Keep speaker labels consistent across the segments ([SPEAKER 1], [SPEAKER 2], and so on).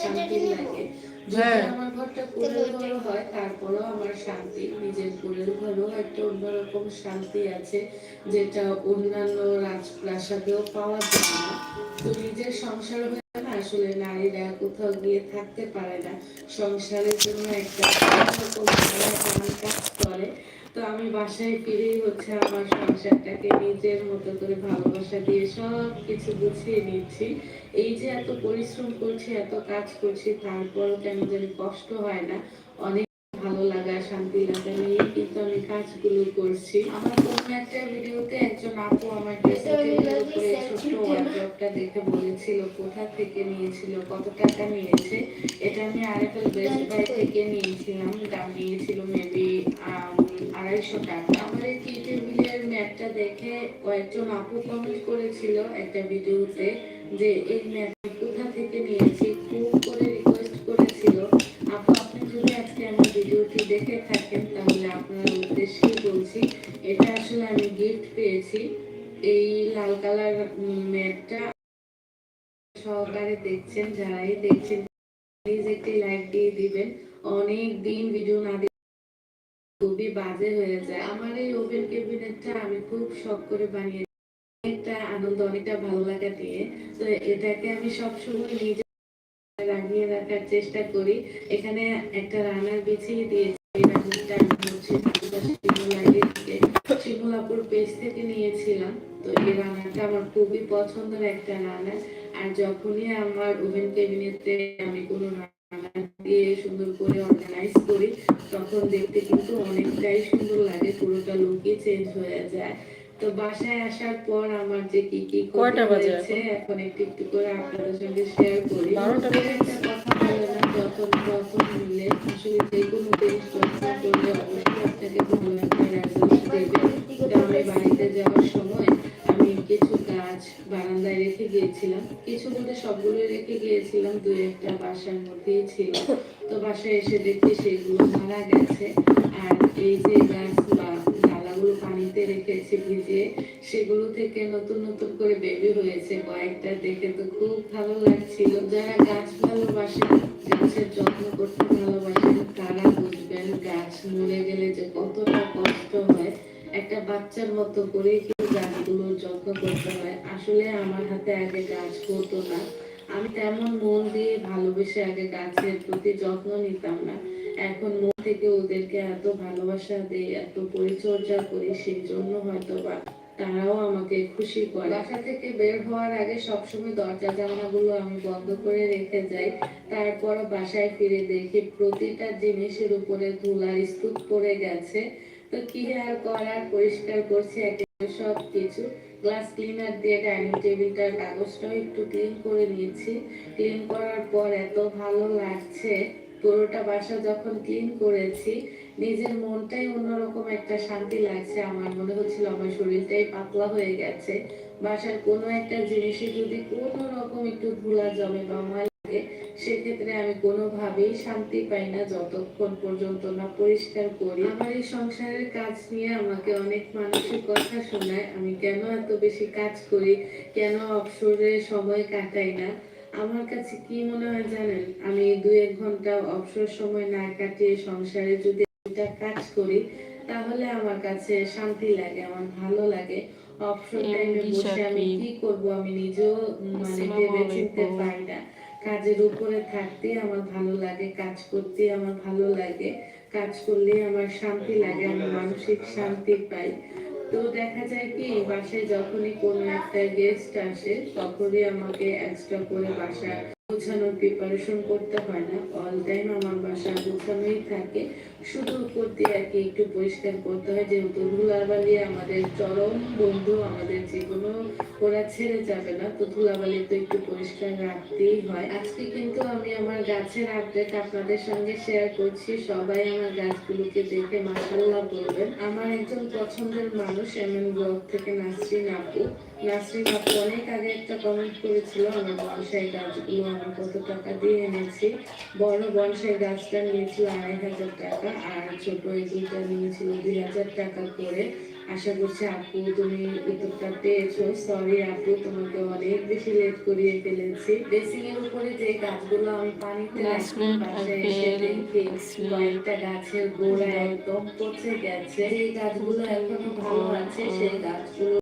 [SPEAKER 1] শান্তি লাগে। যদি
[SPEAKER 2] হ্যাঁ।
[SPEAKER 1] আমার ঘরটা কুড়ের ঘর হয় তারপরেও আমার শান্তি নিজের কুড়ের ঘরেও একটা অন্যরকম শান্তি আছে যেটা অন্যান্য রাজপ্রাসাদেও পাওয়া যায় না। তো নিজের সংসার হয়ে না আসলে নারীরা কোথাও গিয়ে থাকতে পারে না। সংসারের জন্য একটা অন্যরকম কাজ করে। তো আমি বাসায় ফিরেই হচ্ছে আমার সংসারটাকে নিজের মতো করে ভালোবাসা দিয়ে সব কিছু গুছিয়ে নিচ্ছি। এই যে এত পরিশ্রম করছি এত কাজ করছি তারপরও কেন জানি কষ্ট হয় না। অনেক ভালো লাগা শান্তি লাগা নিয়ে কিন্তু আমি কাজগুলো করছি। আমার কোনো একটা ভিডিওতে একজন আপু আমার ছোট্ট ওয়ার্ড্রপটা দেখে বলেছিল কোথা থেকে নিয়েছিল কত টাকা নিয়েছে? এটা আমি আরেকটা বেস্ট বাই থেকে নিয়েছিলাম দাম নিয়েছিল মেবি আড়াইশো টাকা। আমার এই টি টেবিলের ম্যাটটা দেখে কয়েকজন আপু কমেন্ট করেছিল একটা ভিডিওতে যে, এই ম্যাট কোথা থেকে নিয়েছি? খুব করে রিকোয়েস্ট করেছিল? আপু, আপনি যদি আজকে আমার ভিডিওটি দেখে থাকেন, তাহলে আপনার উদ্দেশ্যেই বলছি, এটা আসলে আমি গিফট পেয়েছি। এই লাল কালার ম্যাটটা সহকারে দেখছেন, যারাই দেখছেন প্লিজ একটি লাইক দিয়ে দিবেন। অনেক দিন ভিডিও না খুবই বাজে হয়ে যায়। আমার এই ওভেন ক্যাবিনেটটা আমি খুব শখ করে বানিয়ে একটা আনন্দ, অনেকটা ভালো লাগা দিয়ে। তো এটাকে আমি সবসময় নিজে লাগিয়ে রাখার চেষ্টা করি। এখানে একটা রানার বিছিয়ে দিয়েছি। এই রানারটা আমি থেকে নিয়েছিলাম। তো এই রানারটা আমার খুবই পছন্দের একটা রানার। আর যখনই আমার ওভেন ক্যাবিনেটে আমি কোনো রানার দিয়ে সুন্দর করে অর্গানাইজ করি তখন দেখতে কিন্তু অনেকটাই সুন্দর লাগে পুরোটা লুকই চেঞ্জ হয়ে যায়। তো বাসায় আসার পর আমার যে কি কি
[SPEAKER 2] কয়টা বাজে
[SPEAKER 1] এখন? একটু একটু করে আপনাদের সঙ্গে শেয়ার করি।
[SPEAKER 2] বারোটা বাজে।
[SPEAKER 1] একটা কথা বলে না যখন প্রথম মিলে। আসলে যে কোনো জিনিস যত্ন করলে অবশ্যই আপনাকে ভালো একটা রেজাল্ট দেবে আমি বাড়িতে যাওয়ার সময় কিছু গাছ বারান্দায় রেখে গিয়েছিলাম। কিছু বলতে সবগুলো রেখে গিয়েছিলাম দু একটা বাসার মধ্যেই ছিল। তো বাসায় এসে দেখি সেগুলো মারা গেছে। আর এই যে গাছ বা ডালাগুলো পানিতে রেখেছি ভিজিয়ে, সেগুলো থেকে নতুন নতুন করে বেবি হয়েছে। কয়েকটা দেখে তো খুব ভালো লাগছিল। যারা গাছ ভালোবাসেন গাছের যত্ন করতে ভালোবাসেন তারা বুঝবেন গাছ মরে গেলে যে কতটা কষ্ট হয়। একটা বাচ্চার মতো করে কিন্তু গাছগুলোর যত্ন করতে হয়? আসলে আমার হাতে আগে গাছ হতো না। আমি তেমন মন দিয়ে ভালোবেসে আগে গাছের প্রতি যত্ন নিতাম না। এখন মন থেকে ওদেরকে এত ভালোবাসা দেই, এত পরিচর্যা করি সেই জন্য হয়তো বা তারাও আমাকে খুশি করে। বাসা থেকে বের হওয়ার আগে সবসময় দরজা জানালাগুলো আমি বন্ধ করে রেখে যাই। তারপর বাসায় ফিরে দেখি প্রতিটা জিনিসের উপরে ধুলার স্তূপ পড়ে গেছে। তো কি আর করার? পরিষ্কার করছি একেবারে সব কিছু গ্লাস ক্লিনার দিয়ে ডাইনিং টেবিলটার কাগজটাও একটু ক্লিন করে নিয়েছি। ক্লিন করার পর এত ভালো লাগছে। পুরোটা বাসা যখন ক্লিন করেছি, নিজের মনটাই অন্যরকম একটা শান্তি লাগছে। আমার মনে হচ্ছিল আমার শরীরটাই পাতলা হয়ে গেছে। বাসার কোনো একটা জিনিসে যদি কোনো রকম একটু ধুলা জমে বা সেক্ষেত্রে আমি কোনোভাবেই শান্তি পাই না যতক্ষণ পর্যন্ত না পরিষ্কার করি। আমার এই সংসারের কাজ নিয়ে আমাকে অনেক মানুষের কথা শোনায়। আমি কেন এত বেশি কাজ করি? কেন অবসরে সময় কাটাই না? আমার কাছে কি মনে হয় জানেন? আমি দুই এক ঘণ্টা অবসর সময় না কাটিয়ে সংসারে যদি একটা কাজ করি তাহলে আমার কাছে শান্তি লাগে আমার ভালো লাগে। অবসর টাইমে বসে আমি কি করব? আমি নিজেও মানে ভেবে চিনতে পারি না। কাজের উপরে থাকতে আমার ভালো লাগে, কাজ করতে আমার ভালো লাগে, কাজ করলে আমার শান্তি লাগে, আমি মানসিক শান্তি পাই। তো দেখা যায় কি বাসায় যখনই কোনো একটা গেস্ট আসে, তখনই আমাকে এক্সট্রা করে বাসা গোছানোর প্রিপারেশন করতে হয় না। অল টাইম আমার বাসা গোছানোই থাকে। শুধু করতে আর কি একটু পরিষ্কার করতে হয়, যেহেতু ধুলাবালি আমাদের চরম বন্ধু, আমাদের জীবনও ওরা ছেড়ে যাবে না। তো ধুলাবালি তো একটু পরিষ্কার রাখতেই হয়। আজকে কিন্তু আমি আমার গাছের আপডেট আপনাদের সঙ্গে শেয়ার করছি। সবাই আমার গাছগুলোকে দেখে মাসাল্লাহ বলবেন আমার একজন পছন্দের মানুষ এমন ব্লগ থেকে নাসরিন আপু। নাসরিন আপু, অনেক আগে একটা কমেন্ট করেছিল, আমার বনসাই গাছগুলো আমি কত টাকা দিয়ে এনেছি? বড় বনসাই গাছটা নিয়েছিল আড়াই হাজার টাকা। আর ছোট এই দুইটা নিয়েছিল দুই হাজার টাকা করে। আশা করছি আপু তুমি উত্তরটা পেয়েছ। সরি আপু তোমাকে অনেক বেশি লেট করিয়ে ফেলেছি। বেসিং এর উপরে যে গাছগুলো আমি পানিতে রাখি
[SPEAKER 2] night
[SPEAKER 1] এসে দেখি কয়েকটা গাছের গোড়া একদম পচে গেছে। সেই গাছগুলো এখনও ভালো আছে সেই গাছগুলো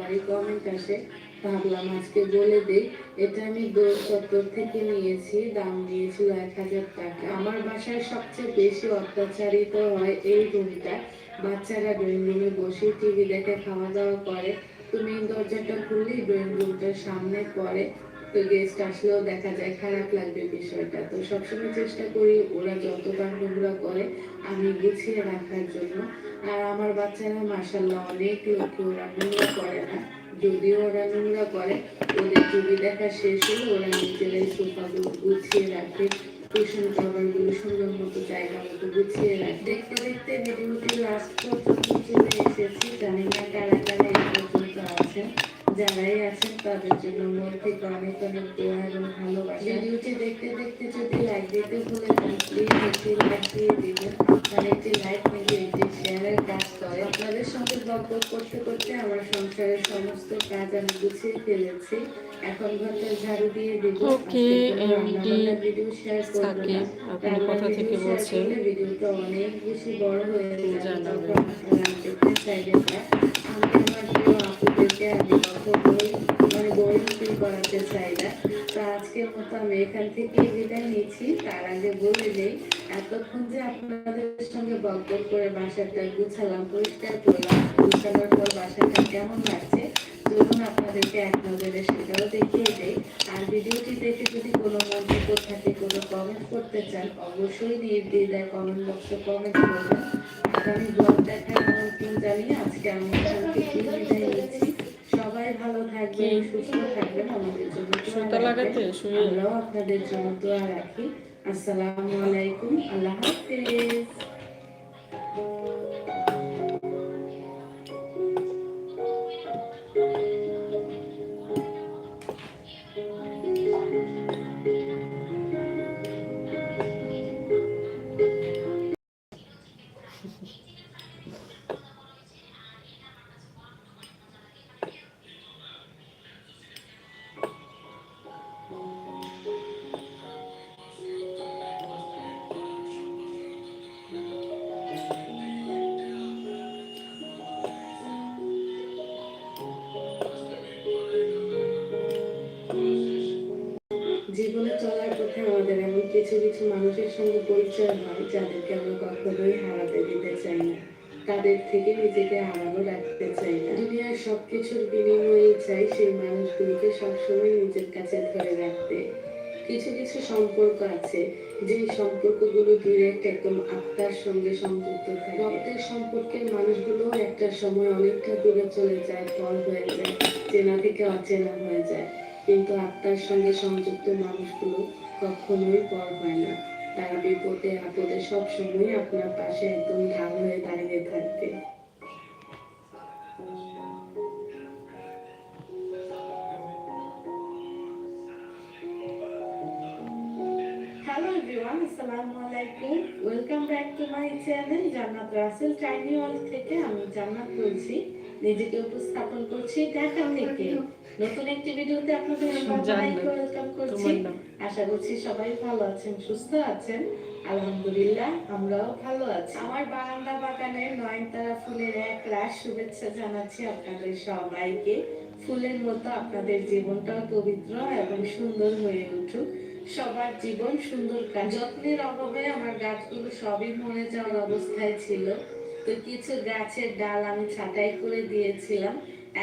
[SPEAKER 1] ততবারই কমেন্ট আসে, ভাবলাম আজকে বলে দিই, এটা আমি দোল থেকে নিয়েছি, দাম নিয়েছিল এক হাজার টাকা। আমার বাসায় সবচেয়ে বেশি অত্যাচারিত হয় এই রুমটা। বাচ্চারা ড্রয়িং রুমে বসে টিভি দেখে খাওয়া দাওয়া করে। তুমি দরজাটা খুললেই ড্রয়িং রুমটার সামনে পড়ে। তো গেস্ট আসলেও দেখা যায় খারাপ লাগবে বিষয়টা। তো সবসময় চেষ্টা করি ওরা যতবার নোংরা করে, আমি গুছিয়ে রাখার জন্য। আর আমার বাচ্চারা মাসাল্লাহ অনেক লক্ষ্য ওরা নোংরা করে। না যদিও ওরা নোংরা করে, ওদের টিভি দেখা শেষ হলে ওরা নিজেরাই সোফাগুলো গুছিয়ে রাখে কুশন কভারগুলো সুন্দর মতো জায়গা মতো গুছিয়ে রাখে। দেখতে দেখতে ভিডিওটি লাস্ট পর্যন্ত চলে এসেছি। জানি না কারা কারা এই পর্যন্ত আছেন। যারাই আছেন তাদের জন্য মন থেকে অনেক অনেক দোয়া এবং ভালোবাসা। ভিডিওটি দেখতে দেখতে যদি লাইক দিতে ভুলে যান প্লিজ একটি লাইক দিয়ে দিবেন। আপনার একটি লাইক কিন্তু একটি শেয়ারের কাজ করে। আপনাদের সঙ্গে গল্প করতে করতে আমার সংসারের সমস্ত কাজ আমি গুছিয়ে ফেলেছি। এখন ঘরটা ঝাড়ু দিয়ে দিব।
[SPEAKER 2] Okay, MD
[SPEAKER 1] ভিডিও শেয়ার করব না।
[SPEAKER 2] আপনি কোথা থেকে বলছেন?
[SPEAKER 1] ভিডিওটা অনেক বেশি বড় হয়ে যাবে।
[SPEAKER 2] জানাবেন।
[SPEAKER 1] দেখতে চাইবেন মানে ফিল করাতে চাই না। তো আজকের মতো আমি এখান থেকে বিদায় নিচ্ছি। তার আগে বলে এতক্ষণ যে আপনাদের সঙ্গে গল্প করে বাসাটা গুছালাম, পরিষ্কার করলাম, গুছানোর পর বাসাটা কেমন লাগছে, চলুন আপনাদেরকে এক নজরে সেটাও দেখিয়ে দেই। আর ভিডিওটি যদি কোনো মন্তব্য থাকে, কোনো কমেন্ট করতে চান, অবশ্যই নির্দ্বিধায় কমেন্ট বক্সে কমেন্ট করবেন। আগামী ব্লগ দেখার আমন্ত্রণ জানিয়ে আজকে আমি বিদায় নিচ্ছি। সবাই ভালো থাকবেন সুস্থ থাকবেন। আমাদের জন্য
[SPEAKER 2] সুতা লাগাতে
[SPEAKER 1] আমরাও আপনাদের জন্য দোয়া রাখি। আসসালামু আলাইকুম। আল্লাহ হাফেজ। পরিচয় হয়, যাদেরকে আমরা কখনোই হারাতে দিতে চাই না। তাদের থেকে নিজেকে হারানো রাখতে চাই না। দুনিয়ার সবকিছুর বিনিময়ে চাই সেই মানুষগুলোকে সবসময় নিজের কাছে ধরে রাখতে। কিছু কিছু সম্পর্ক আছে যে সম্পর্কগুলো ডিরেক্ট একদম আত্মার সঙ্গে সম্পৃক্ত থাকে। রক্তের সম্পর্কের মানুষগুলো একটা সময় অনেকটা দূরে চলে যায় পর হয়ে যায়, চেনা থেকে অচেনা হয়ে যায়। কিন্তু আত্মার সঙ্গে সংযুক্ত মানুষগুলো কখনোই পর হয় না। তারা বিপদে আপদে সব সময় আপনার পাশে একদম ঢাল হয়ে দাঁড়িয়ে থাকবে। হ্যালো ওয়েলকাম জান্নাত থেকে আমি জান্নাত বলছি। নিজেকে উপস্থাপন করছি ঢাকা থেকে নতুন একটি ভিডিওতে আপনাদের ওয়েলকাম করছি। আশা করছি সবাই ভালো আছেন সুস্থ আছেন। আলহামদুলিল্লাহ আমরাও ভালো আছি। আমার বারান্দা বাগানের নয়নতারা ফুলের এক রাশ শুভেচ্ছা জানাচ্ছি আপনাদের সবাইকে। ফুলের মতো আপনাদের জীবনটাও পবিত্র এবং সুন্দর হয়ে উঠুক। সবার জীবন সুন্দর কাজ যত্নের অভাবে আমার গাছগুলো সবই মরে যাওয়ার অবস্থায় ছিল। তো কিছু গাছের ডাল আমি ছাঁটাই করে দিয়েছিলাম।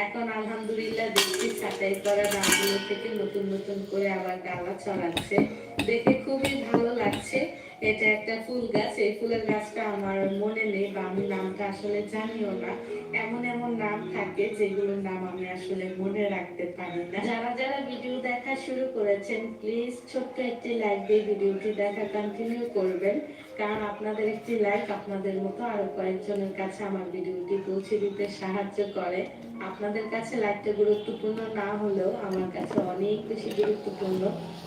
[SPEAKER 1] এখন আলহামদুলিল্লাহ দেখছি ছাটাই করা ডালগুলো থেকে নতুন নতুন করে আবার ডালা ছড়াচ্ছে। দেখে খুবই ভালো লাগছে। এটা একটা ফুল গাছ। এই ফুলের গাছটা আমার মনে নেই বা আমি নামটা আসলে জানিও না। এমন এমন নাম থাকে যেগুলোর নাম আমি আসলে মনে রাখতে পারি না। যারা যারা ভিডিও দেখা শুরু করেছেন প্লিজ ছোট্ট একটি লাইক দিয়ে ভিডিওটি দেখা কন্টিনিউ করবেন। কারণ আপনাদের একটি লাইক আপনাদের মতো আরও কয়েকজনের কাছে আমার ভিডিওটি পৌঁছে দিতে সাহায্য করে। আপনাদের কাছে লাইকটা গুরুত্বপূর্ণ না হলেও আমার কাছে অনেক বেশি গুরুত্বপূর্ণ।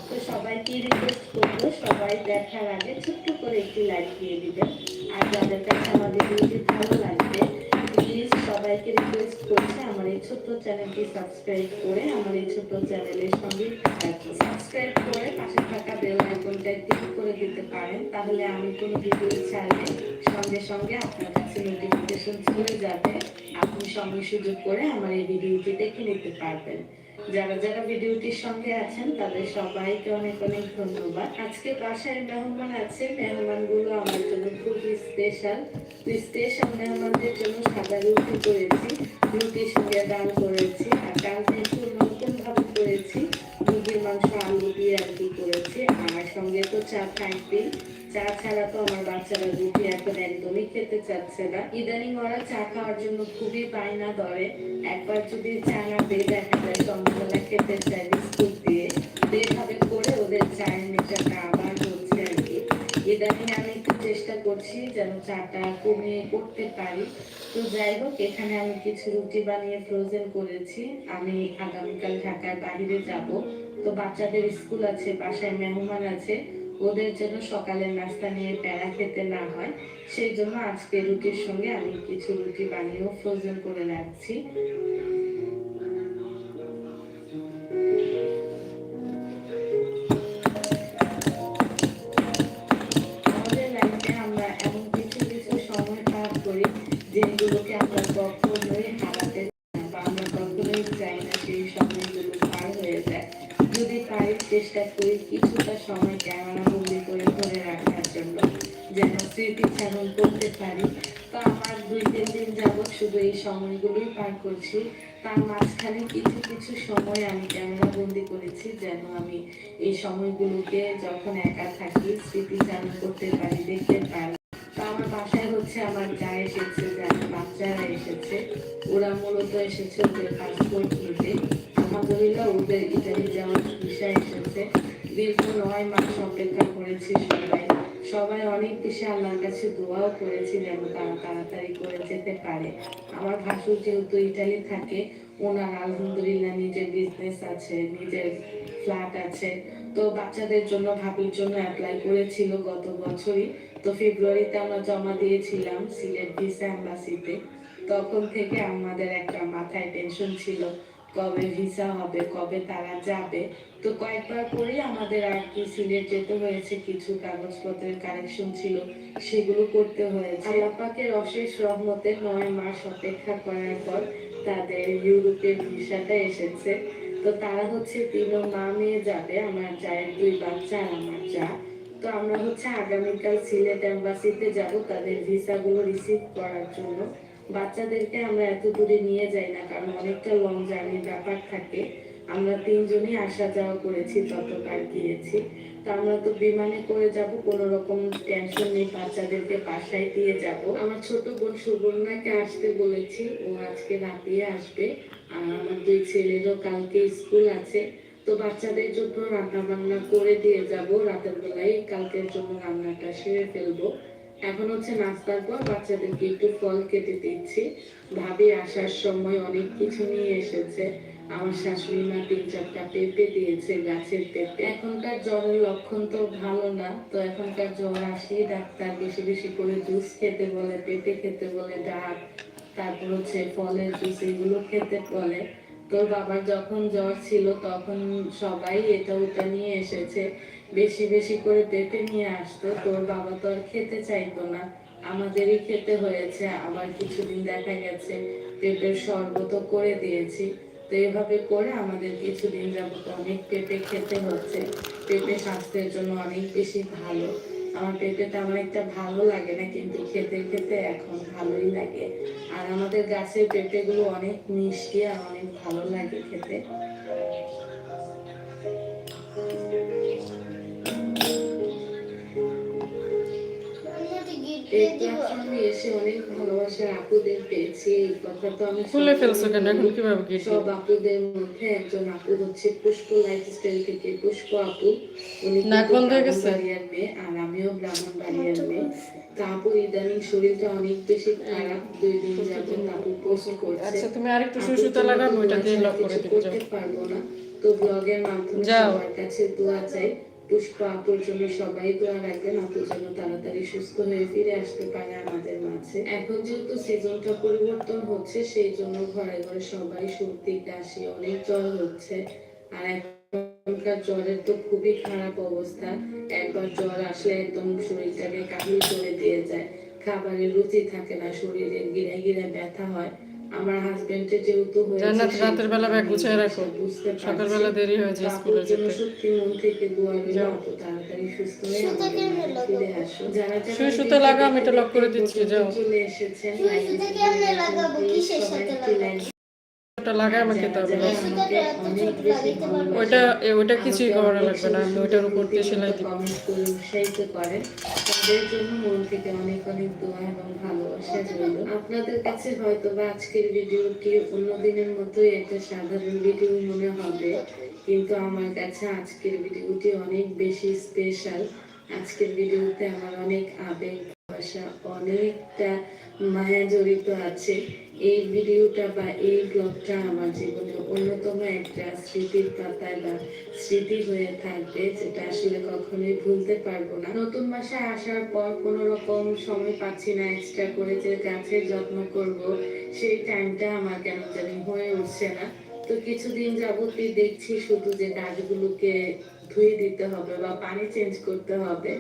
[SPEAKER 1] তো সবাইকে রিকোয়েস্ট করব, সবাই দেখার আগে ছোট্ট করে একটি লাইক দিয়ে দিবেন। আর যাদের কাছে আমার ভিডিওটি ভালো প্লিজ সবাইকে রিকোয়েস্ট করছে, আমার এই ছোট্ট চ্যানেলটি সাবস্ক্রাইব করে আমার এই ছোট্ট চ্যানেলের সঙ্গে সাবস্ক্রাইব করে পাশে থাকা বেল আইকনটা ক্লিক করে দিতে পারেন, তাহলে আমি কোনো ভিডিও ছাড়লে সঙ্গে সঙ্গে আপনার কাছে নোটিফিকেশন চলে যাবে। আপনি সঙ্গে সুযোগ করে আমার এই ভিডিওটি দেখে নিতে পারবেন। যারা যারা ভিডিওটির সঙ্গে আছেন, তাদের সবাইকে অনেক অনেক ধন্যবাদ। আজকে বাসায় মেহমান আছে মেহমানগুলো আমার জন্য খুবই স্পেশাল স্পেশাল মেহমানদের জন্য সাদা রুটি করেছি রুটির সঙ্গে ডাল করেছি, আর ডালটা একটু নতুন ভাবে করেছি মুরগির মাংস, আলু দিয়ে আর কি করেছি। আর সঙ্গে তো চা থাকবেই চা ছাড়া তো আমার বাচ্চারা রুটি এখন একদমই খেতে চাচ্ছে না। ইদানিং ওরা চা খাওয়ার জন্য খুবই বায়না ধরে। একবার যদি চা না পেয়ে দেখা যায় সন্ধ্যাবেলা খেতে চায় বিস্কুট দিয়ে এভাবে করে ওদের চায়ের নেশাটা আবার হচ্ছে আর কি ইদানিং আমি একটু চেষ্টা করছি যেন চাটা কমিয়ে করতে পারি। তো যাই হোক, এখানে আমি কিছু রুটি বানিয়ে ফ্রোজেন করেছি। আমি আগামীকাল ঢাকার বাইরে যাব। তো বাচ্চাদের স্কুল আছে, বাসায় মেহমান আছে। ওদের জন্য সকালের নাস্তা নিয়ে প্যারা খেতে না হয়। সেই জন্য আজকে রুটির সঙ্গে আমি কিছু রুটি বানিয়েও ফ্রোজেন করে রাখছি। সময়গুলোই করছি। তার মাঝখানে কিছু কিছু সময় আমি ক্যামেরা বন্দি করেছি, যেন আমি এই সময়গুলোকে যখন একা থাকি স্মৃতিচারণ করতে পারি, দেখতে পারি। তো আমার বাসায় হচ্ছে আমার যা এসেছে, যার বাচ্চারা এসেছে, ওরা মূলত এসেছে ওদের পাসপোর্ট নিতে। আলহামদুলিল্লাহ, ওদের ইটালি যাওয়ার ভিসা এসেছে। দীর্ঘ নয় মাস অপেক্ষা করেছি সবাই। সবাই অনেক বেশি আল্লাহর কাছে দোয়াও করেছি যেন তারা তাড়াতাড়ি করে যেতে পারে। আমার ভাসুর যেহেতু ইটালি থাকে, ওনার আলহামদুলিল্লাহ নিজের বিজনেস আছে, নিজের ফ্ল্যাট আছে। তো বাচ্চাদের জন্য, ভাবির জন্য অ্যাপ্লাই করেছিল গত বছরই। তো ফেব্রুয়ারিতে আমরা জমা দিয়েছিলাম সিলেট ভিসা এম্বাসিতে তখন থেকে আমাদের একটা মাথায় টেনশন ছিল। কবে ভিসা হবে, কবে তারা যাবে, তো কয়েকবার করেই আমাদের আর কি সিলেট যেতে হয়েছে, কিছু কাগজপত্রের কারেকশন ছিল, সেগুলো করতে হয়েছে। আল্লাপাকের অশেষ রহমতে নয় মাস অপেক্ষা করার পর তাদের ইউরোপের ভিসাটা এসেছে। তো তারা হচ্ছে তিন মা মেয়ে যাবে, আমার চায়ের দুই বাচ্চা আর আমার যা। তো আমরা হচ্ছে আগামীকাল সিলেট অ্যাম্বাসিতে যাব তাদের ভিসাগুলো রিসিভ করার জন্য। বাচ্চাদেরকে আমরা এত দূরে নিয়ে যাই না, কারণ অনেকটা লং জার্নির ব্যাপার থাকে। আমরা তিনজনই আসা যাওয়া করেছি, ততবার গিয়েছি। তো আমরা তো বিমানে করে যাব, কোনো রকম টেনশন নেই, বাচ্চাদেরকে বাসায় দিয়ে যাব। আমার ছোট বোন সুবর্ণাকে আসতে বলেছি, ও আজকে রাতিয়ে আসবে। আর আমার দুই ছেলেরও কালকে স্কুল আছে, তো বাচ্চাদের জন্য রান্না বান্না করে দিয়ে যাব। রাতের বেলায় কালকের জন্য রান্নাটা সেরে ফেলব। এখন হচ্ছে নাস্তার পর বাচ্চাদেরকে একটু ফল কেটে দিচ্ছি। ভাবি আসার সময় অনেক কিছু নিয়ে এসেছে। আমার শাশুড়ি মা তিন চারটা পেঁপে দিয়েছে গাছের পেঁপে। এখনকার জ্বরের লক্ষণ তো ভালো না, তো এখনকার জ্বর আসলেই ডাক্তার বেশি বেশি করে জুস খেতে বলে, পেঁপে খেতে বলে ডাক তারপর হচ্ছে ফলের জুস এগুলো খেতে বলে। তোর বাবার যখন জ্বর ছিল তখন সবাই এটা ওটা নিয়ে এসেছে। বেশি বেশি করে পেঁপে নিয়ে আসতো। তোর বাবা তো আর খেতে চাইতো না। আমাদেরই খেতে হয়েছে। আবার কিছুদিন দেখা গেছে, পেঁপের শরবত করে দিয়েছি। তো এভাবে করে আমাদের কিছুদিন যাবত অনেক পেঁপে খেতে হচ্ছে। পেঁপে স্বাস্থ্যের জন্য অনেক বেশি ভালো। আমার পেঁপেটা আমার একটা ভালো লাগে না, কিন্তু খেতে খেতে এখন ভালোই লাগে। আর আমাদের গাছের পেঁপেগুলো অনেক মিষ্টি আর অনেক ভালো লাগে খেতে। এই এসে অনেক ভালোবাসার আপুদের পেয়েছি এই কথা তো আমি
[SPEAKER 2] খুলে ফেলছো কেন? এখন কীভাবে গেট
[SPEAKER 1] সব আপুদের মধ্যে একজন আপু হচ্ছে পুষ্প লাইফস্টাইল থেকে পুষ্প আপু। উনি
[SPEAKER 2] নাক বন্ধ হয়ে গেছে?
[SPEAKER 1] মেয়ে আর আমিও ব্রাহ্মণবাড়িয়ার মেয়ে। তা আপু ইদানিং শরীরটা অনেক বেশি খারাপ দুই দিন যাবত আপু পোস্ট করছে।
[SPEAKER 2] আচ্ছা তুমি আরেকটু
[SPEAKER 1] আপুর
[SPEAKER 2] সুই সুতা
[SPEAKER 1] জন্য
[SPEAKER 2] লাগাবো ওইটা দিয়ে লক করে
[SPEAKER 1] করতে পারব না। তো ব্লগের মাধ্যমে
[SPEAKER 2] যাও।
[SPEAKER 1] সবার কাছে দোয়া চাই। পুষ্প আপুর জন্য সবাই দোয়া রাখবেন। আপুর জন্য তাড়াতাড়ি সুস্থ হয়ে ফিরে আসতে পারে আমাদের মাঝে। এখন যেহেতু সিজনটা পরিবর্তন হচ্ছে, সেই জন্য ঘরে ঘরে সবাই সর্দি, কাশি, অনেক জ্বর হচ্ছে। আর এখনকার জ্বরের তো খুবই খারাপ অবস্থা। একবার জ্বর আসলে একদম শরীরটাকে কাহিল করে দিয়ে যায়। খাবারের রুচি থাকে না, শরীরে গিরে গিরে ব্যথা হয়। আমার হাজবেন্ডের যেহেতু হয়েছে
[SPEAKER 2] জান্নাত, রাতের বেলা ব্যাগ গুছিয়ে রাখো। সকালবেলা দেরি হয়ে যায় স্কুলে যেতে।
[SPEAKER 1] সত্যি মন থেকে দোয়া। তাড়াতাড়ি সুস্থ হয়ে
[SPEAKER 3] সুতা?
[SPEAKER 1] ফিরে আসো যারা যারা
[SPEAKER 2] সুই লাগা, আমি এটা লক করে দিচ্ছি, যাও।
[SPEAKER 1] চলে এসেছেন
[SPEAKER 3] সুই কেমনে লাগাবো? কিসের সাথে লাগাবো?
[SPEAKER 2] ওটা লাগাই আমাকে এ, ওইটা কিছুই লাগবে না। আমি উপর দিয়ে সেলাই দিব।
[SPEAKER 1] উৎসাহিত তাদের জন্য মন থেকে অনেক অনেক দোয়া এবং ভালোবাসা আপনাদের কাছে হয়তো বা আজকের ভিডিওটি অন্য দিনের মতোই একটা সাধারণ ভিডিও মনে হবে কিন্তু আমার কাছে আজকের ভিডিওটি অনেক বেশি স্পেশাল আজকের ভিডিওতে আমার অনেক আবেগ ভাষা অনেকটা মায়া জড়িত আছে। এই ভিডিওটা বা এই ব্লগটা আমার জীবনে অন্যতম একটা স্মৃতির পাতায় বা স্মৃতি হয়ে থাকবে, যেটা আসলে কখনোই ভুলতে পারব না। নতুন মাসে আসার পর কোনো রকম সময় পাচ্ছি না এক্সট্রা করে যে গাছের যত্ন করব, সেই টাইমটা আমার কেন জানি হয়ে উঠছে না। তো কিছুদিন যাবতই দেখছি শুধু যে গাছগুলোকে ধুয়ে দিতে হবে বা পানি চেঞ্জ করতে হবে।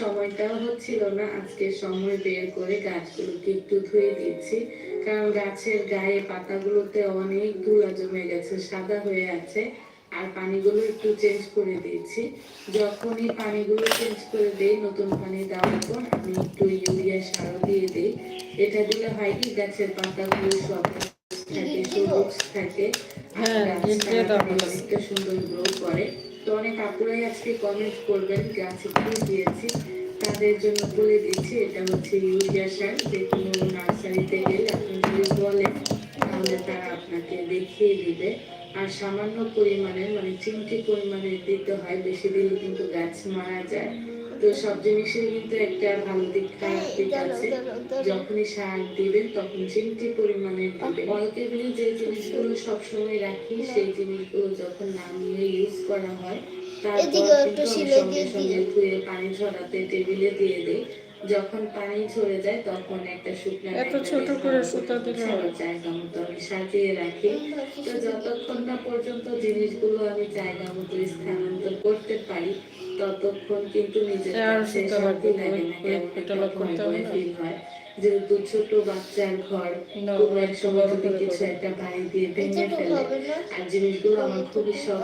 [SPEAKER 1] সময়টাও হচ্ছিল না আজকে সময় বের করে গাছগুলোকে একটু ধুয়ে দিচ্ছি। কারণ গাছের গায়ে পাতাগুলোতে অনেক ধুলা জমে গেছে সাদা হয়ে আছে। আর পানিগুলো একটু চেঞ্জ করে দিয়েছি যখনই পানিগুলো চেঞ্জ করে দেই নতুন পানি দেওয়ার পর আমি একটু ইউরিয়া সারও দিয়ে দিই। এটা দিলে হয় কি গাছের পাতাগুলো সব থাকে সবুজ থাকে।
[SPEAKER 2] হ্যাঁ,
[SPEAKER 1] গাছটা সুন্দর গ্রো করে। তো অনেক আপুরাই আজকে কমেন্ট করবেন গাছে কি দিয়েছি? তাদের জন্য বলে দিচ্ছি, এটা হচ্ছে ইউরিয়া সার। যে কোনো নার্সারিতে গেলে আপনি যদি বলেন, তাহলে তারা আপনাকে দেখিয়ে দিবে। আর সামান্য পরিমাণে মানে চিমটি পরিমাণে দিতে হয়, বেশি দিলে কিন্তু গাছ মারা যায়। তো সব জিনিসের কিন্তু একটা ভালো দিক খারাপ দিক আছে। যখনই সার দিবেন তখন চিমটি পরিমাণে দিবেন। অল টেবিলে যে জিনিসগুলো সবসময় রাখি সেই জিনিসগুলো যখন নামিয়ে ইউজ করা হয় তারপর কিন্তু সঙ্গে সঙ্গে ধুয়ে পানি ছড়াতে টেবিলে দিয়ে দিই। যখন পানি ঝরে যায় তখন একটা শুকনো
[SPEAKER 2] এত ছোট করে সুতা দিলে?
[SPEAKER 1] জায়গা মতো আমি সাজিয়ে রাখি তো যতক্ষণ না পর্যন্ত জিনিসগুলো আমি জায়গা মতো স্থানান্তর করতে পারি ততক্ষণ কিন্তু নিজের কাছে শান্তি লাগে না কেমন একটা ভয় ভয়
[SPEAKER 2] না?
[SPEAKER 1] হয় যেহেতু ছোট বাচ্চার ঘর কোনো এক সময় যদি কিছু একটা বাড়ি দিয়ে ভেঙে ফেলে। আর জিনিসগুলো আমার খুবই শখ।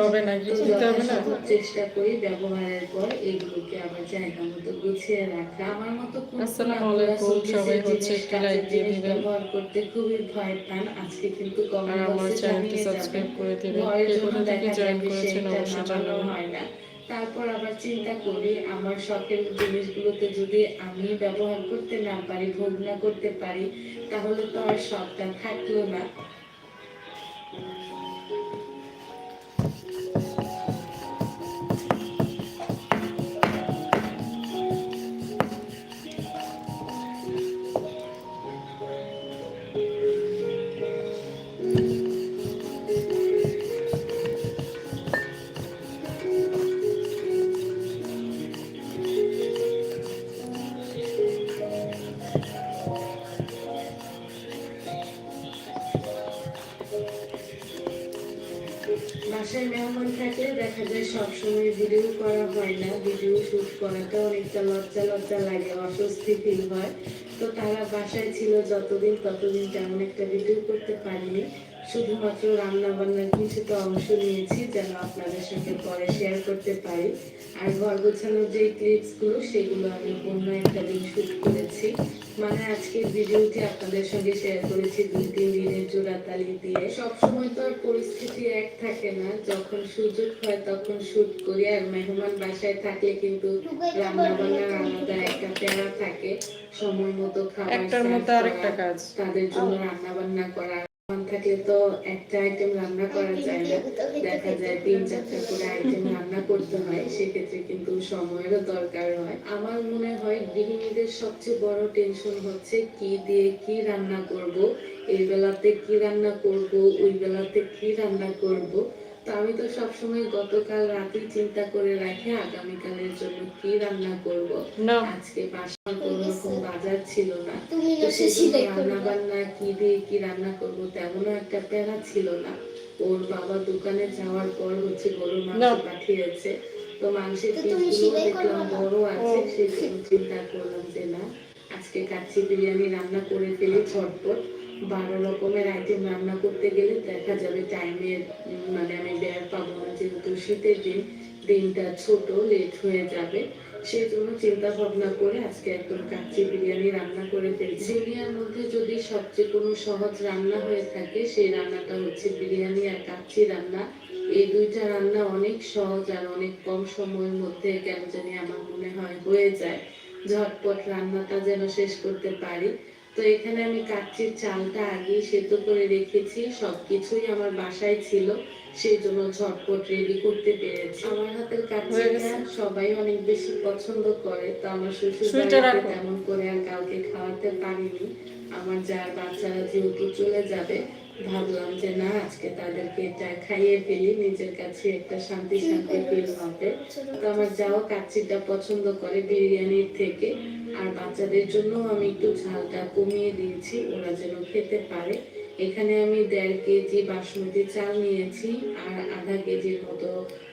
[SPEAKER 2] হবে না কিছু দিতে হবে না।
[SPEAKER 1] যথাসম্ভব চেষ্টা করি ব্যবহারের পর এগুলোকে আবার জায়গা মতো গুছিয়ে রাখা। আমার মতো। ব্যবহার করতে খুবই ভয় পান আজকে কিন্তু কমেন্ট বক্সে
[SPEAKER 2] চ্যানেলটি
[SPEAKER 1] জানিয়ে
[SPEAKER 2] সাবস্ক্রাইব
[SPEAKER 1] যাবেন
[SPEAKER 2] করে দিবেন।
[SPEAKER 1] ভয়ের জন্য দেখা যায়
[SPEAKER 2] জানাবেন।
[SPEAKER 1] হয় না। তারপর আবার চিন্তা করি, আমার শখের জিনিসগুলোতে যদি আমি ব্যবহার করতে না পারি, ভোগ না করতে পারি, তাহলে তো আর শখটা থাকল না। ফিল হয় তো তারা বাসায় ছিল যতদিন ততদিন তেমন একটা ভিডিও করতে পারিনি। শুধুমাত্র রান্না বান্নার কিছুটা অংশ নিয়েছি যেন আপনাদের সঙ্গে পরে শেয়ার করতে পারি। আর ঘর গোছানোর যে ক্লিপসগুলো সেগুলো আমি অন্য একটা দিন শুট করেছি। মানে আজকের ভিডিওটি আপনাদের সঙ্গে শেয়ার করেছি দুই তিন দিনের জোড়াতালি দিয়ে। সবসময় তো আর পরিস্থিতি এক থাকে না। যখন সুযোগ হয় তখন শুট করি। আর মেহমান বাসায় থাকলে কিন্তু রান্না বান্নার আলাদা একটা প্যারা থাকে। সময় খাবার
[SPEAKER 2] একটার মধ্যে আরেকটা কাজ।
[SPEAKER 1] তাদের জন্য রান্না বান্না করা থাকলে তো একটা আইটেম রান্না করা যায় না। দেখা যায় তিন চারটা করে আইটেম রান্না করতে হয় সেক্ষেত্রে কিন্তু সময়েরও দরকার হয়। আমার মনে হয় গৃহিণীদের সবচেয়ে বড় টেনশন হচ্ছে কি দিয়ে কি রান্না করব এই বেলাতে কি রান্না করব ওই বেলাতে কি রান্না করব। তো আমি তো সবসময় গতকাল রাতে চিন্তা করে রাখি আগামীকালের জন্য কি রান্না করব। আজকে বাসার কোনো রকম বাজার ছিল না।
[SPEAKER 3] তুমি
[SPEAKER 1] রান্না বান্না কি দিয়ে কি রান্না করব তেমনও একটা প্যারা ছিল না। ওর বাবা দোকানে যাওয়ার পর হচ্ছে গরুর মাংস পাঠিয়েছে। তো মাংসের পিসগুলো দেখলাম বড় আছে জন্য চিন্তা করলাম যে না আজকে কাচ্চি বিরিয়ানি রান্না করে ফেলি ঝটপট। বারো রকমের আইটেম রান্না করতে গেলে দেখা যাবে টাইমের মানে আমি বের পাবো না। যেহেতু শীতের দিন দিনটা ছোট লেট হয়ে যাবে। সেই জন্য চিন্তা ভাবনা করে আজকে একদম কাচ্চি বিরিয়ানি রান্না করে ফেলছি। মধ্যে যদি সবচেয়ে কোনো সহজ রান্না হয়ে থাকে, সেই রান্নাটা হচ্ছে বিরিয়ানি আর কাচ্চি রান্না। এই দুইটা রান্না অনেক সহজ আর অনেক কম সময়ের মধ্যে কেন জানি আমার মনে হয় হয়ে যায়। ঝটপট রান্নাটা যেন শেষ করতে পারি। তো এখানে আমি কাচ্চির চালটা আগে সেদ্ধ করে রেখেছি সবকিছুই আমার বাসায় ছিল সেই জন্য ঝটপট রেডি করতে পেরেছি। আমার হাতের কাচ্চিটা সবাই অনেক বেশি পছন্দ করে তো আমার শ্বশুর তেমন করে আর কাউকে খাওয়াতে পারিনি। আমার যার বাচ্চারা যেহেতু চলে যাবে ভাবলাম যে না আজকে তাদেরকে এটা খাইয়ে ফেলি নিজের কাছে একটা শান্তি শান্তি ফিল হবে। তো আমার যাও কাচ্চিটা পছন্দ করে বিরিয়ানির থেকে। আর বাচ্চাদের জন্য আমি একটু ঝালটা কমিয়ে দিয়েছি ওরা যেন খেতে পারে। এখানে আমি দেড় কেজি বাসমতি চাল নিয়েছি আর আধা কেজির মতো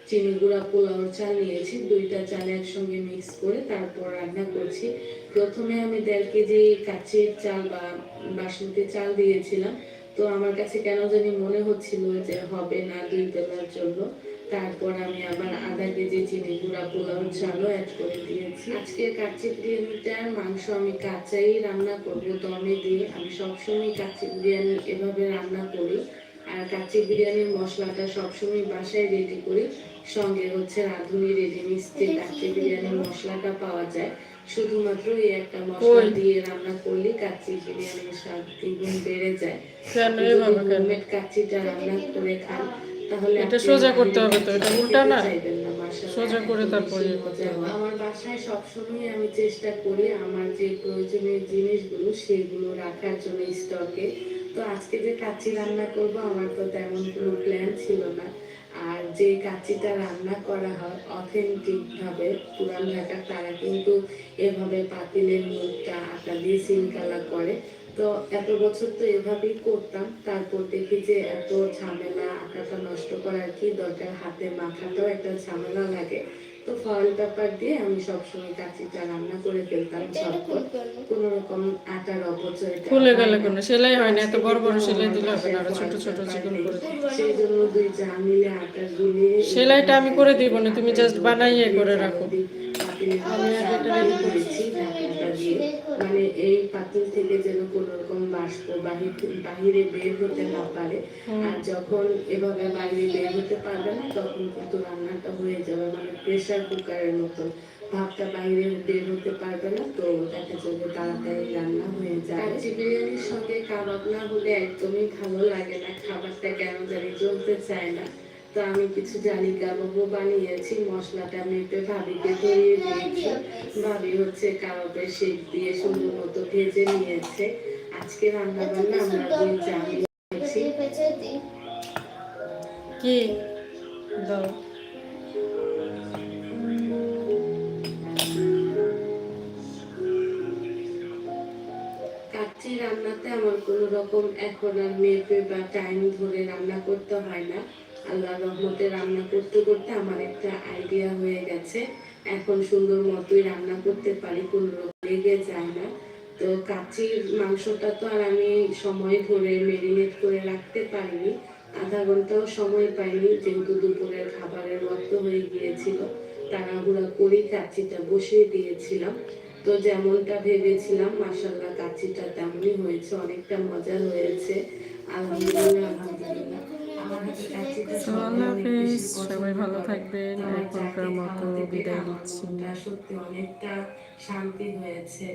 [SPEAKER 1] চিনি গুঁড়া পোলাওর চাল নিয়েছি। দুইটা চাল একসঙ্গে মিক্স করে তারপর রান্না করছি। প্রথমে আমি দেড় কেজি কাচির চাল বা বাসমতি চাল দিয়েছিলাম। তো আমার কাছে কেন জানি মনে হচ্ছিল যে হবে না দুই বেলার জন্য। তারপর আমি আবার আধা কেজি চিনি গুঁড়া পোলাও চালও অ্যাড করে দিয়েছি। আজকে কাচ্চি বিরিয়ানিটার মাংস আমি কাঁচাই রান্না করব, দমে দিয়ে। আমি সবসময় কাচ্চি বিরিয়ানি এভাবে রান্না করি। আর কাচ্চি বিরিয়ানির মশলাটা সবসময় বাসায় রেডি করি। সঙ্গে হচ্ছে রাঁধুনি রেডি মিক্স যে কাচ্চি বিরিয়ানির মশলাটা পাওয়া যায়। শুধুমাত্র এই একটা মশলা দিয়ে রান্না করলে কাচ্চি বিরিয়ানির স্বাদ দ্বিগুণ বেড়ে যায়।
[SPEAKER 2] কেন এভাবে কেন?
[SPEAKER 1] কাচ্চিটা রান্না করে খান তাহলে
[SPEAKER 2] এটা সোজা করতে হবে তো, এটা উল্টা না? সোজা করে তারপরে ইয়ে।
[SPEAKER 1] আমার বাসায় সবসময় আমি চেষ্টা করি আমার যে প্রয়োজনীয় জিনিসগুলো সেগুলো রাখার জন্য স্টকে তো আজকে যে কাচ্চি রান্না করব আমার তো তেমন কোনো প্ল্যান ছিল না। যে কাচিটা রান্না করা হয় অথেন্টিক ভাবে পুরান ঢাকার তারা কিন্তু এভাবে পাতিলের মুখটা আটা দিয়ে সিলকালা করে। তো এত বছর তো এভাবেই করতাম, তারপর দেখি যে এত ঝামেলা, আটাটা নষ্ট করার কি দরকার? হাতে মাথাটাও একটা ঝামেলা লাগে। তো ফয়েল পেপার দিয়ে আমি সবসময় কাচিটা রান্না করে ফেলতাম সব কোন রকম আটার অপচয়টা
[SPEAKER 2] খুলে গেলে কোনো সেলাই হয় না এত বড় বড় সেলাই দিলে হবে না
[SPEAKER 1] আরও
[SPEAKER 2] ছোট ছোট চিকন করে।
[SPEAKER 1] সেই জন্য দুই চা মিলে আটা গুলিয়ে
[SPEAKER 2] সেলাইটা আমি করে দিব না, তুমি জাস্ট বানাইয়ে করে রাখো।
[SPEAKER 1] আমি আগে এটা রেডি করেছি ঢাকনাটা দিয়ে। মানে এই পাতিল থেকে যেন কোনো রকম বাষ্প বাহির বাহিরে বের হতে না পারে। আর যখন এভাবে বাইরে বের হতে পারবে না তখন কিন্তু রান্নাটা হয়ে যাবে মানে প্রেসার কুকারের মতো। ভাবটা বাইরে বের হতে পারবে না তো দেখা যাবে তাড়াতাড়ি রান্না হয়ে যায়। কাচ্চি বিরিয়ানির সঙ্গে কাবাব না হলে একদমই ভালো লাগে না খাবারটা কেন জানি জ্বলতে চায় না। তো আমি কিছু জালি কাবাবও বানিয়েছি মশলাটা মেপে ভাবিকে ধরিয়ে দিয়েছি। ভাবি হচ্ছে কাবাবের শেক দিয়ে সুন্দর মতো ভেজে নিয়েছে। আজকে রান্না বান্না আমরা দুই চা
[SPEAKER 2] কি? দাও।
[SPEAKER 1] কাচ্চি রান্নাতে আমার কোনো রকম এখন আর মেপে বা টাইম ধরে রান্না করতে হয় না। আল্লাহ রহমতে রান্না করতে করতে আমার একটা আইডিয়া হয়ে গেছে। এখন সুন্দর মতোই রান্না করতে পারি, কোনো লেগে যায় না। তো কাচির মাংসটা তো আর আমি সময় ধরে মেরিনেট করে রাখতে পারিনি। আধা ঘন্টাও সময় পাইনি, যেহেতু দুপুরের খাবারের ওয়াক্ত হয়ে গিয়েছিল। তাড়াহুড়া করেই কাচিটা বসিয়ে দিয়েছিলাম। তো যেমনটা ভেবেছিলাম মাসাল্লাহ কাচিটা তেমনই হয়েছে, অনেকটা মজা হয়েছে। আলহামদুলিল্লাহ আলহামদুলিল্লাহ।
[SPEAKER 2] তো আল্লাহ হাফিজ সবাই ভালো থাকবেন এখনকার মতো বিদায় নিচ্ছি।
[SPEAKER 1] সত্যি অনেকটা শান্তি হয়েছে।